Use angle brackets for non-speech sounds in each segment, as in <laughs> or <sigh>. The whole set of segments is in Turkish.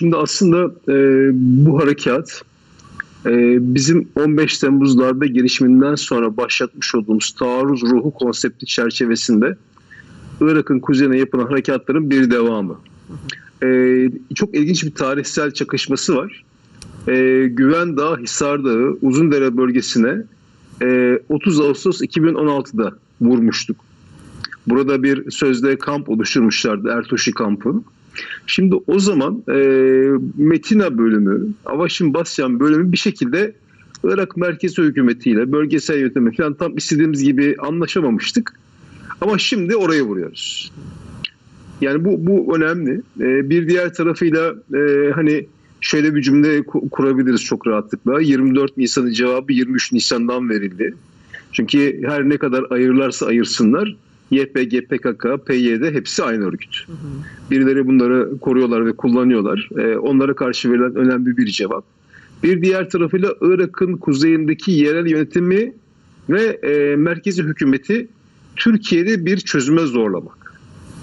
Şimdi aslında e, bu harekat e, bizim 15 Temmuz darbe girişiminden sonra başlatmış olduğumuz taarruz ruhu konsepti çerçevesinde Irak'ın kuzeyine yapılan harekatların bir devamı. E, çok ilginç bir tarihsel çakışması var. E, Güven Dağı, Hisar Dağı, Uzundere bölgesine e, 30 Ağustos 2016'da vurmuştuk. Burada bir sözde kamp oluşturmuşlardı, Ertuşi kampı. Şimdi o zaman e, Metina bölümü, Avaşin Basyan bölümü bir şekilde Irak merkezi hükümetiyle, bölgesel yönetimi falan tam istediğimiz gibi anlaşamamıştık. Ama şimdi oraya vuruyoruz. Yani bu bu önemli. E, bir diğer tarafıyla e, hani şöyle bir cümle kurabiliriz çok rahatlıkla. 24 Nisan'ın cevabı 23 Nisan'dan verildi. Çünkü her ne kadar ayırlarsa ayırsınlar YPG, PKK, PYD hepsi aynı örgüt. Birileri bunları koruyorlar ve kullanıyorlar. E, onlara karşı verilen önemli bir cevap. Bir diğer tarafıyla Irak'ın kuzeyindeki yerel yönetimi ve e, merkezi hükümeti Türkiye'de bir çözüme zorlamak.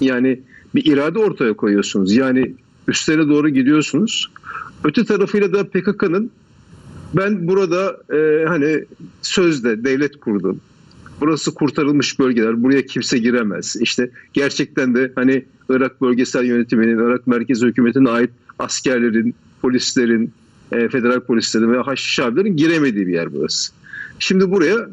Yani bir irade ortaya koyuyorsunuz. Yani üstlere doğru gidiyorsunuz. Öte tarafıyla da PKK'nın ben burada e, hani sözde devlet kurdum. Burası kurtarılmış bölgeler. Buraya kimse giremez. İşte gerçekten de hani Irak bölgesel yönetiminin, Irak merkez hükümetine ait askerlerin, polislerin, e, federal polislerin ve haşiş abilerin giremediği bir yer burası. Şimdi buraya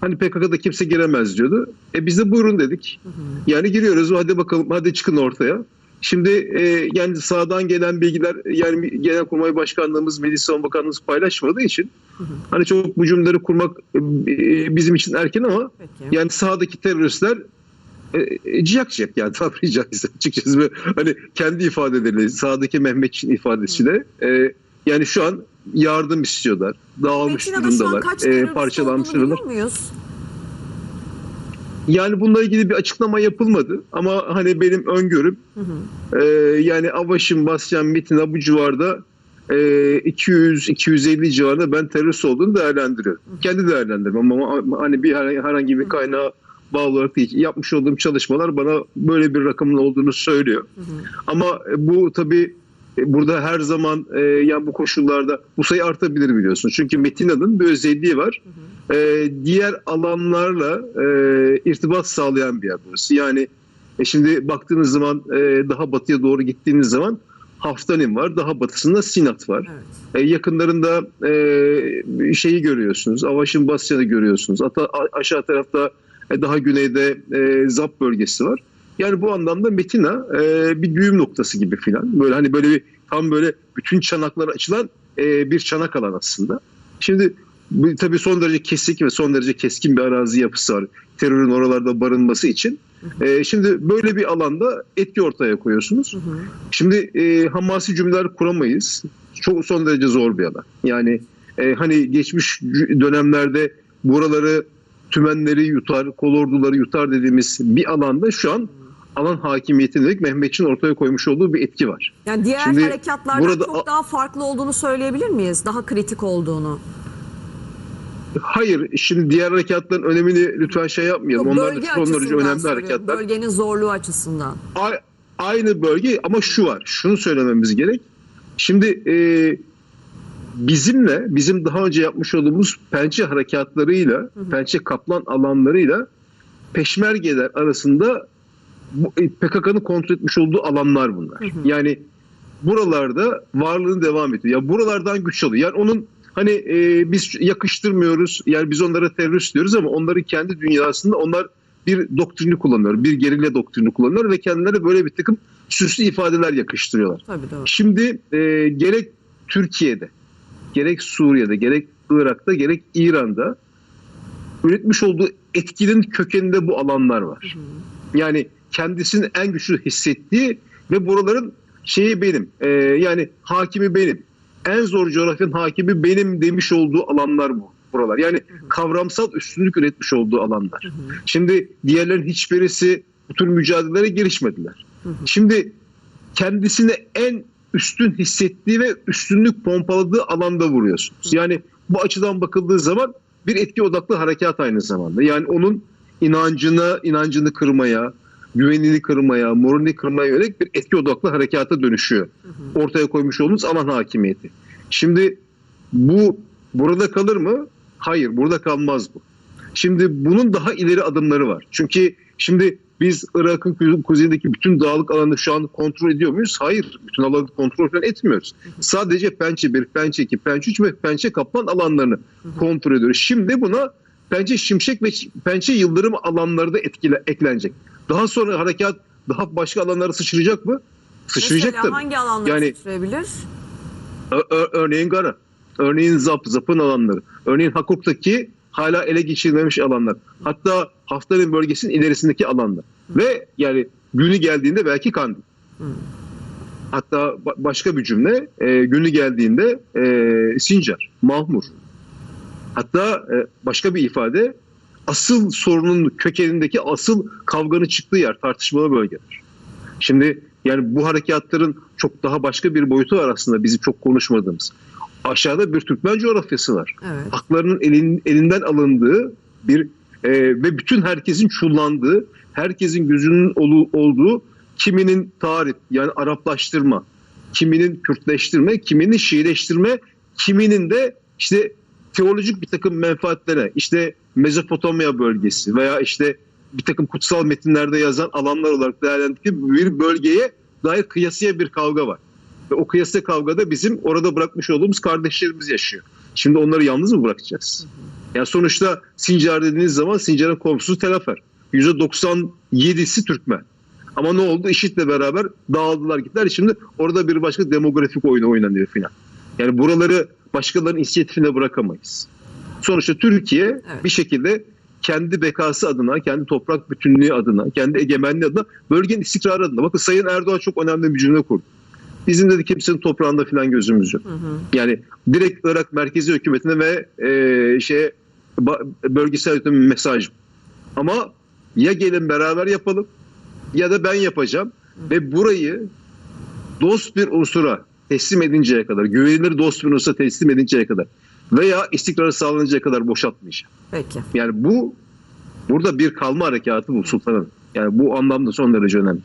hani PKK'da kimse giremez diyordu. E biz de buyurun dedik. Yani giriyoruz. Hadi bakalım hadi çıkın ortaya. Şimdi e, yani sağdan gelen bilgiler yani Genelkurmay Başkanlığımız, Milli Savunma Bakanlığımız paylaşmadığı için hı hı. hani çok bu cümleleri kurmak e, bizim için erken ama Peki. yani sağdaki teröristler e, ciyak ciyak yani <laughs> tabiri caizse açıkçası hani kendi ifadeleriyle sağdaki Mehmetçin ifadesiyle e, yani şu an yardım istiyorlar. Dağılmış durumdalar. E, parçalanmış durumdalar. muyuz? Yani bununla ilgili bir açıklama yapılmadı ama hani benim öngörüm hı hı. E, yani Avaşin, Basyan, Metin bu civarda e, 200-250 civarında ben terörist olduğunu değerlendiriyorum. Hı hı. Kendi değerlendirmem ama hani bir herhangi bir kaynağı bağlı olarak değil. Yapmış olduğum çalışmalar bana böyle bir rakamın olduğunu söylüyor. Hı hı. Ama bu tabii burada her zaman e, yani bu koşullarda bu sayı artabilir biliyorsunuz. Çünkü Metina'nın bir özelliği var. Hı hı e, diğer alanlarla e, irtibat sağlayan bir yer burası. Yani e, şimdi baktığınız zaman e, daha batıya doğru gittiğiniz zaman Haftanim var. Daha batısında Sinat var. Evet. E, yakınlarında e, şeyi görüyorsunuz. Avaş'ın Basya'nı görüyorsunuz. Hatta aşağı tarafta e, daha güneyde e, Zap bölgesi var. Yani bu anlamda Metina e, bir düğüm noktası gibi filan. Böyle hani böyle bir tam böyle bütün çanaklar açılan e, bir çanak alan aslında. Şimdi bu tabii son derece kesik ve son derece keskin bir arazi yapısı var. Terörün oralarda barınması için. E, şimdi böyle bir alanda etki ortaya koyuyorsunuz. Hı hı. Şimdi e, hamasi cümleler kuramayız. Çok son derece zor bir alan. Yani e, hani geçmiş dönemlerde buraları tümenleri yutar, kolorduları yutar dediğimiz bir alanda şu an alan hakimiyetine yönelik Mehmetçiğin ortaya koymuş olduğu bir etki var. Yani diğer Şimdi harekatlardan burada, çok daha farklı olduğunu söyleyebilir miyiz? Daha kritik olduğunu. Hayır, şimdi diğer harekatların önemini lütfen şey yapmayalım. Yok, Onlar da derece önemli harekatlar. Bölgenin zorluğu açısından. A aynı bölge ama şu var, şunu söylememiz gerek. Şimdi e, bizimle, bizim daha önce yapmış olduğumuz pençe harekatlarıyla, hı hı. pençe kaplan alanlarıyla peşmergeler arasında PKK'nın kontrol etmiş olduğu alanlar bunlar. Hı hı. Yani buralarda varlığını devam ediyor. Ya buralardan güç alıyor. Yani onun Hani e, biz yakıştırmıyoruz. Yani biz onlara terörist diyoruz ama onların kendi dünyasında onlar bir doktrini kullanıyor. Bir gerilla doktrini kullanıyor ve kendileri böyle bir takım süslü ifadeler yakıştırıyorlar. Tabii, doğru. Şimdi e, gerek Türkiye'de, gerek Suriye'de, gerek Irak'ta, gerek İran'da üretmiş olduğu etkinin kökeninde bu alanlar var. Hı hı. Yani kendisinin en güçlü hissettiği ve buraların şeyi benim, e, yani hakimi benim en zor coğrafyanın hakimi benim demiş olduğu alanlar bu buralar. Yani hı hı. kavramsal üstünlük üretmiş olduğu alanlar. Hı hı. Şimdi diğerlerin hiçbirisi bu tür mücadelelere girişmediler. Hı hı. Şimdi kendisine en üstün hissettiği ve üstünlük pompaladığı alanda vuruyorsunuz. Hı. Yani bu açıdan bakıldığı zaman bir etki odaklı harekat aynı zamanda. Yani onun inancını inancını kırmaya, güvenini kırmaya, moralini kırmaya yönelik bir etki odaklı harekata dönüşüyor. Ortaya koymuş olduğumuz alan hakimiyeti. Şimdi bu burada kalır mı? Hayır, burada kalmaz bu. Şimdi bunun daha ileri adımları var. Çünkü şimdi biz Irak'ın kuze- kuzeyindeki bütün dağlık alanı şu an kontrol ediyor muyuz? Hayır. Bütün alanı kontrol falan etmiyoruz. Sadece Pençe 1, Pençe 2, Pençe 3 ve Pençe Kaplan alanlarını kontrol ediyoruz. Şimdi buna Pençe Şimşek ve Pençe Yıldırım alanları da etkile, eklenecek. Daha sonra harekat daha başka alanlara sıçrayacak mı? Sıçrayacak Mesela tabii. hangi alanları Yani- sıçrayabilir? Örneğin Gara, örneğin Zap, Zap'ın alanları, örneğin Hakuk'taki hala ele geçirilmemiş alanlar. Hatta Haftar'ın bölgesinin ilerisindeki alanlar. Ve yani günü geldiğinde belki Kandil. Hatta ba- başka bir cümle e, günü geldiğinde e, Sincar, Mahmur. Hatta e, başka bir ifade asıl sorunun kökenindeki asıl kavganın çıktığı yer tartışmalı bölgeler. Şimdi yani bu harekatların çok daha başka bir boyutu var aslında bizim çok konuşmadığımız. Aşağıda bir Türkmen coğrafyası var. Evet. Haklarının elin, elinden alındığı bir e, ve bütün herkesin çullandığı, herkesin gözünün olu- olduğu kiminin tarih yani Araplaştırma, kiminin Kürtleştirme, kiminin Şiileştirme, kiminin de işte teolojik bir takım menfaatlere, işte Mezopotamya bölgesi veya işte bir takım kutsal metinlerde yazan alanlar olarak değerlendirdikleri bir bölgeye dair kıyasıya bir kavga var. Ve o kıyasıya kavgada bizim orada bırakmış olduğumuz kardeşlerimiz yaşıyor. Şimdi onları yalnız mı bırakacağız? Yani sonuçta Sincar dediğiniz zaman Sincar'ın komşusu Telafer. %97'si Türkmen. Ama ne oldu? IŞİD'le beraber dağıldılar gittiler. Şimdi orada bir başka demografik oyunu oynanıyor filan. Yani buraları başkalarının inisiyatifine bırakamayız. Sonuçta Türkiye Evet. bir şekilde kendi bekası adına, kendi toprak bütünlüğü adına, kendi egemenliği adına, bölgenin istikrarı adına. Bakın Sayın Erdoğan çok önemli bir cümle kurdu. Bizim dedi kimsenin toprağında falan gözümüz yok. Hı hı. Yani direkt Irak merkezi hükümetine ve e, şeye bölgesel yönetime mesaj. Ama ya gelin beraber yapalım ya da ben yapacağım ve burayı dost bir unsura teslim edinceye kadar, güvenilir dost bir unsura teslim edinceye kadar veya istikrarı sağlanıncaya kadar boşaltmayacağım. Peki. Yani bu burada bir kalma harekatı bu sultanın. Yani bu anlamda son derece önemli.